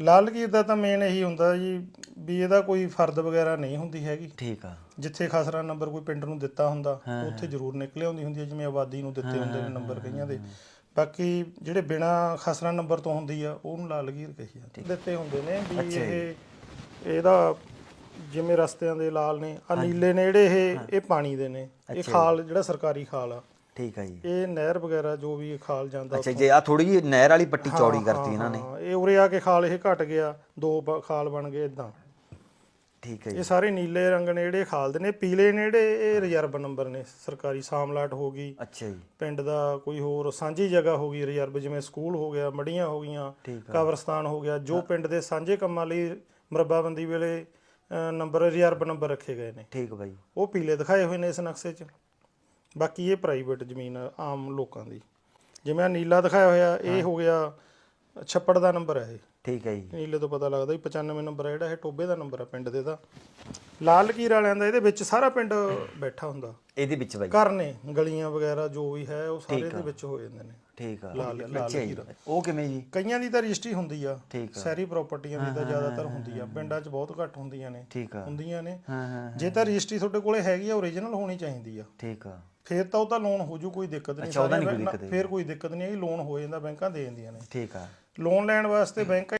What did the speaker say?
ਲਾਲ ਲਕੀਰ ਦਾ ਤਾਂ ਮੇਨ ਇਹੀ ਹੁੰਦਾ ਜੀ ਵੀ ਇਹਦਾ ਕੋਈ ਫਰਦ ਵਗੈਰਾ ਨਹੀਂ ਹੁੰਦੀ ਹੈਗੀ। ਠੀਕ ਆ। ਜਿੱਥੇ ਖਸਰਾ ਨੰਬਰ ਕੋਈ ਪਿੰਡ ਨੂੰ ਦਿੱਤਾ ਹੁੰਦਾ ਉੱਥੇ ਜ਼ਰੂਰ ਨਿਕਲੇ ਆਉਂਦੀ ਹੁੰਦੀ ਹੈ ਜਿਵੇਂ ਆਬਾਦੀ ਨੂੰ ਦਿੱਤੇ ਹੁੰਦੇ ਨੇ ਨੰਬਰ ਕਈਆਂ ਦੇ। ਬਾਕੀ ਜਿਹੜੇ ਬਿਨਾ ਖਸਰਾ ਨੰਬਰ ਤੋਂ ਹੁੰਦੀ ਆ ਉਹਨੂੰ ਲਾਲ ਲਕੀਰ ਕਹੀ ਜਾਂਦੀ। ਦਿੱਤੇ ਹੁੰਦੇ ਨੇ ਵੀ ਇਹ ਇਹਦਾ ਜਿਵੇਂ ਰਸਤਿਆਂ ਦੇ ਲਾਲ ਨੇ ਆ ਨੀਲੇ ਨੇ ਜਿਹੜੇ ਇਹ ਇਹ ਪਾਣੀ ਦੇ ਨੇ। ਇਹ ਖਾਲ ਜਿਹੜਾ ਸਰਕਾਰੀ ਖਾਲ ਆ। ਠੀਕ ਆ ਜੀ। ਇਹ ਨਹਿਰ ਵਗੈਰਾ ਜੋ ਵੀ ਖਾਲ ਜਾਂਦਾ ਅੱਛਾ ਜੇ ਆ ਥੋੜੀ ਜਿਹੀ ਨਹਿਰ ਵਾਲੀ ਪੱਟੀ ਚੌੜੀ ਕਰਤੀ ਇਹਨਾਂ ਨੇ। ਹਾਂ, ਇਹ ਉਰੇ ਆ ਕੇ ਖਾਲ ਇਹ ਘਟ ਗਿਆ ਦੋ ਬ- ਖਾਲ ਬਣ ਗਏ ਇਦਾਂ। ਠੀਕ ਹੈ ਜੀ। ਇਹ ਸਾਰੇ ਨੀਲੇ ਰੰਗ ਨੇ ਜਿਹੜੇ ਖਾਲ ਦੇ ਨੇ ਪੀਲੇ ਨੇ ਜਿਹੜੇ ਇਹ ਰਿਜ਼ਰਵ ਨੰਬਰ ਨੇ ਸਰਕਾਰੀ ਸਾਮਲਾਟ ਹੋ ਗਈ। ਅੱਛਾ ਜੀ। ਪਿੰਡ ਦਾ ਕੋਈ ਹੋਰ ਸਾਂਝੀ ਜਗ੍ਹਾ ਹੋ ਗਈ ਰਿਜ਼ਰਵ ਜਿਵੇਂ ਸਕੂਲ ਹੋ ਗਿਆ ਮੜੀਆਂ ਹੋ ਗਈਆਂ ਠੀਕ ਕਬਰਸਤਾਨ ਹੋ ਗਿਆ ਜੋ ਪਿੰਡ ਦੇ ਸਾਂਝੇ ਕੰਮਾਂ ਲਈ ਮਰੱਬਾਬੰਦੀ ਵੇਲੇ ਅ, ਨੰਬਰ ਰਿਜ਼ਰਵ ਨੰਬਰ ਰੱਖੇ ਗਏ ਨੇ। ਠੀਕ ਬਾਈ। ਉਹ ਪੀਲੇ ਦਿਖਾਏ ਹੋਏ ਨੇ ਇਸ ਨਕਸ਼ੇ 'ਚ। ਬਾਕੀ ਇਹ ਪ੍ਰਾਈਵੇਟ ਜ਼ਮੀਨ ਆ, ਆਮ ਲੋਕਾਂ ਦੀ। ਜਿਵੇਂ ਆਹ ਨੀਲਾ ਦਿਖਾਇਆ ਹੋਇਆ ਇਹ ਹੋ। ਗਿਆ ਛੱਪੜ ਦਾ ਨੰਬਰ ਹੈ ਇਹ। ਠੀਕ ਹੈ ਜੀ। ਨੀਲੇ ਤੋਂ ਪਤਾ ਲੱਗਦਾ ਵੀ 95 ਨੰਬਰ ਹੈ ਜਿਹੜਾ ਇਹ ਟੋਬੇ ਦਾ ਨੰਬਰ ਹੈ ਪਿੰਡ ਦੇ ਦਾ। ਲਾਲ ਲਕੀਰ ਵਾਲਿਆਂ ਦਾ ਇਹਦੇ ਵਿੱਚ ਸਾਰਾ ਪਿੰਡ ਬੈਠਾ ਹੁੰਦਾ। ਇਹਦੇ ਵਿੱਚ ਬਾਈ। ਘਰ ਨੇ ਗਲੀਆਂ ਵਗੈਰਾ ਜੋ ਵੀ ਹੈ ਉਹ ਸਾਰੇ ਦੇ ਵਿੱਚ ਹੋ ਜਾਂਦੇ ਨੇ। ਠੀਕ ਆ। ਲਾਲ- ਲਾਲ ਅੱਛਾ ਜੀ। ਉਹ ਕਿਵੇਂ ਜੀ? ਕਈਆਂ ਦੀ ਤਾਂ ਰਜਿਸਟਰੀ ਹੁੰਦੀ ਆ। ਠੀਕ ਆ। ਸ਼ਹਿਰੀ ਪ੍ਰਾਪਰਟੀਆਂ ਦੀ ਤਾਂ ਜ਼ਿਆਦਾਤਰ ਹੁੰਦੀ ਆ। ਪਿੰਡਾਂ 'ਚ ਬਹੁਤ ਘੱਟ ਹੁੰਦੀਆਂ ਨੇ। ਠੀਕ ਆ। ਹੁੰਦੀਆਂ ਨੇ। ਹਾਂ ਹਾਂ ਜੇ ਤਾਂ ਰਜਿਸਟਰੀ ਤੁਹਾਡੇ ਕੋਲੇ ਹੈਗੀ ਆ ਓਰੀਜਨਲ ਹੋਣੀ ਚਾਹੀਦੀ ਆ। ਠੀਕ ਆ। ਫੇਰ ਤਾਂ ਉਹ ਤਾਂ ਲੋਨ ਹੋ ਜੂ ਕੋਈ ਦਿੱਕਤ ਨਹੀਂ। ਅੱਛਾ, ਉਹਦਾ ਨੀ ਕੋਈ ਸਾਰੀਆਂ ਦਿੱਕਤ ਫੇਰ ਕੋਈ ਦਿੱਕਤ ਨਹੀਂ ਹੈਗੀ ਲੋਨ ਹੋ ਜਾਂਦਾ ਬੈਂਕਾਂ ਦੇ ਦਿੰਦੀਆਂ ਨੇ। ਠੀਕ ਆ। ਲੋਨ ਲੈਣ ਵਾਸਤੇ ਬੈਂਕ